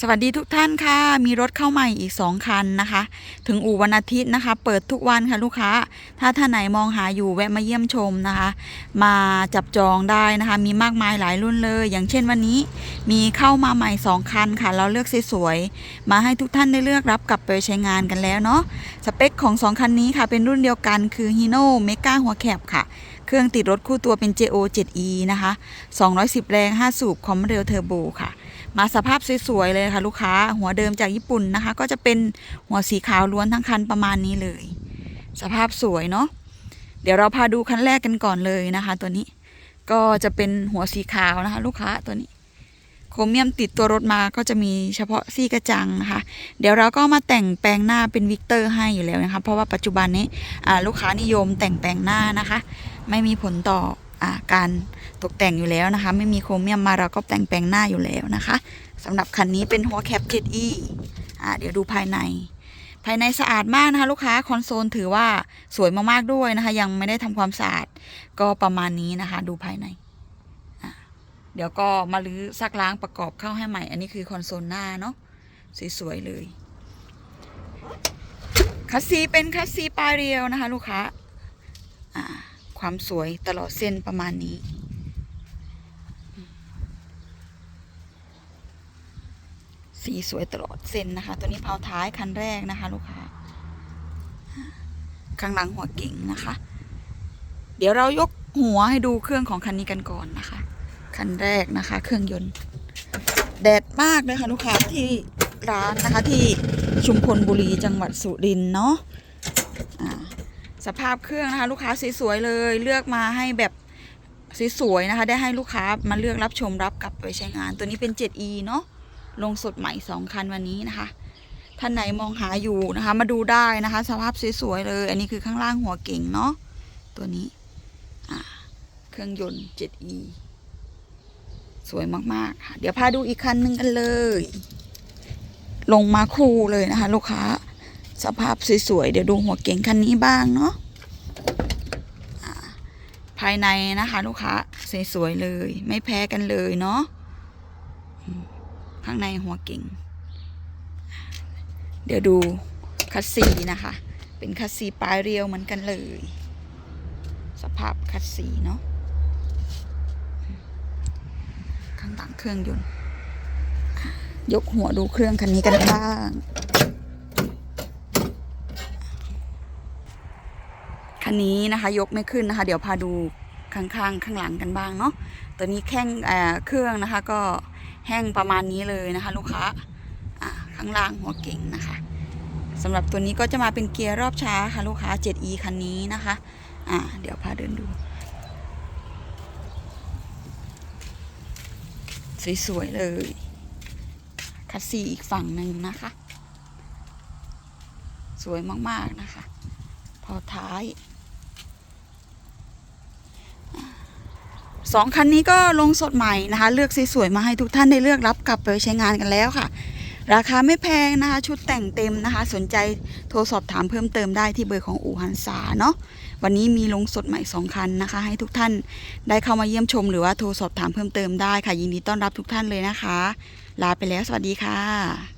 สวัสดีทุกท่านค่ะ มีรถเข้าใหม่อีก 2 คันนะคะ ถึงอู่วันอาทิตย์นะคะ เปิดทุกวันค่ะลูกค้า ถ้าท่านไหนมองหาอยู่แวะมาเยี่ยมชมนะคะ มาจับจองได้นะคะ มีมากมายหลายรุ่นเลย อย่างเช่นวันนี้มีเข้ามาใหม่ 2 คันค่ะ เราเลือกสวยๆ มาให้ทุกท่านได้เลือกรับกลับไปใช้งานกันแล้วเนาะ สเปคของ 2 คันนี้ค่ะ เป็นรุ่นเดียวกันคือ Hino Mega หัวแคบค่ะ เครื่องติดรถคู่ตัวเป็น JO 7E นะคะ 210 แรง 5 สูบ คอมเรลเทอร์โบค่ะ มาสภาพสวยๆเลยค่ะ ลูกค้า หัวเดิมจากญี่ปุ่นนะคะ ก็จะเป็นหัวสีขาวล้วนทั้งคันประมาณนี้เลย สภาพสวยเนาะ เดี๋ยวเราพาดูคันแรกกันก่อนเลยนะคะ ตัวนี้ ก็จะเป็นหัวสีขาวนะคะ ลูกค้าตัวนี้ โครเมียมติดตัวรถมาก็จะมีเฉพาะซี่กระจังนะคะเดี๋ยวเราก็มาแต่งแปลงหน้าเป็นวิกเตอร์ให้อยู่แล้วนะคะเพราะว่าปัจจุบันนี้ลูกค้านิยมแต่งแปลงหน้านะคะ ไม่มีผลต่ออการตกแต่งอยู่แล้วนะคะ ไม่มีโครเมียมมาเราก็แต่งแปลงหน้าอยู่แล้วนะคะสำหรับคันนี้เป็นหัวแคป 7e อ่าเดี๋ยวดูภายใน ภายในสะอาดมากนะคะ ลูกค้าคอนโซลถือว่าสวยมากๆด้วยนะคะ ยังไม่ได้ทำความสะอาดก็ประมาณนี้นะคะ ดูภายใน เดี๋ยวก็มาลื้อซักล้างประกอบเข้าให้ใหม่ อันนี้คือคอนโซลหน้าเนาะสวยๆเลยคัสซีเป็นคัสซีปลายเรียวนะคะ ลูกค้าอ่าความสวยตลอดเส้นประมาณนี้ สีสวยตลอดเส้นนะคะ ตัวนี้เผาท้ายคันแรกนะคะ ลูกค้าข้างหลังหัวเก่งนะคะ เดี๋ยวเรายกหัวให้ดูเครื่องของคันนี้กันก่อนนะคะ คันแรกนะคะ เครื่องยนต์ แดดมากเลยค่ะลูกค้าที่ร้านนะคะที่ชุมพลบุรีจังหวัดสุรินเนาะสภาพเครื่องนะคะ ลูกค้าสวยๆเลยเลือกมาให้แบบสวยๆนะคะ ได้ให้ลูกค้ามาเลือกรับชมรับกลับไปใช้งาน ตัวนี้เป็น 7e เนาะลงสดใหม่ 2 คันวันนี้นะคะ ท่านไหนมองหาอยู่นะคะ มาดูได้นะคะ สภาพสวยๆเลย อันนี้คือข้างล่างหัวเก่งเนาะตัวนี้ เครื่องยนต์ 7e สวยมากๆค่ะเดี๋ยวพาดูอีกคันหนึ่งกันเลย ลงมาคู่เลยนะคะ ลูกค้า สภาพสวยๆเดี๋ยวดูหัวเก๋งคันนี้บ้างเนาะภายในนะคะ ลูกค้าสวยๆเลย ไม่แพ้กันเลยเนาะข้างในหัวเก๋งเดี๋ยวดูคัสซีนะคะ เป็นคัสซีปลายเรียวเหมือนกันเลย สภาพคัสซีเนาะ ข้างหลังเครื่องยนต์ ยกหัวดูเครื่องคันนี้กันบ้างคันนี้นะคะยกไม่ขึ้นนะคะ เดี๋ยวพาดูข้างๆข้างหลังกันบ้างเนาะตัวนี้แข้งเเครื่องนะคะ ก็แห้งประมาณนี้เลยนะคะ ลูกค้าอ่าข้างล่างหัวเก่งนะคะสำหรับตัวนี้ก็จะมาเป็นเกียร์รอบช้าค่ะลูกค้า 7e คันนี้นะคะ อ่า เดี๋ยวพาเดินดู สวยๆเลย คัสซีอีกฝั่งหนึ่งนะคะ สวยมากๆนะคะ พอท้ายสองคันนี้ก็ลงสดใหม่นะคะ เลือกสวยๆมาให้ทุกท่านได้เลือกรับกลับไปใช้งานกันแล้วค่ะ ราคาไม่แพงนะคะ ชุดแต่งเต็มนะคะ สนใจโทรสอบถามเพิ่มเติมได้ที่เบอร์ของอู่ฮันซาเนาะวันนี้มีลงสดใหม่สองคันนะคะ ให้ทุกท่านได้เข้ามาเยี่ยมชมหรือว่าโทรสอบถามเพิ่มเติมได้ค่ะยินดีต้อนรับทุกท่านเลยนะคะ ลาไปแล้วสวัสดีค่ะ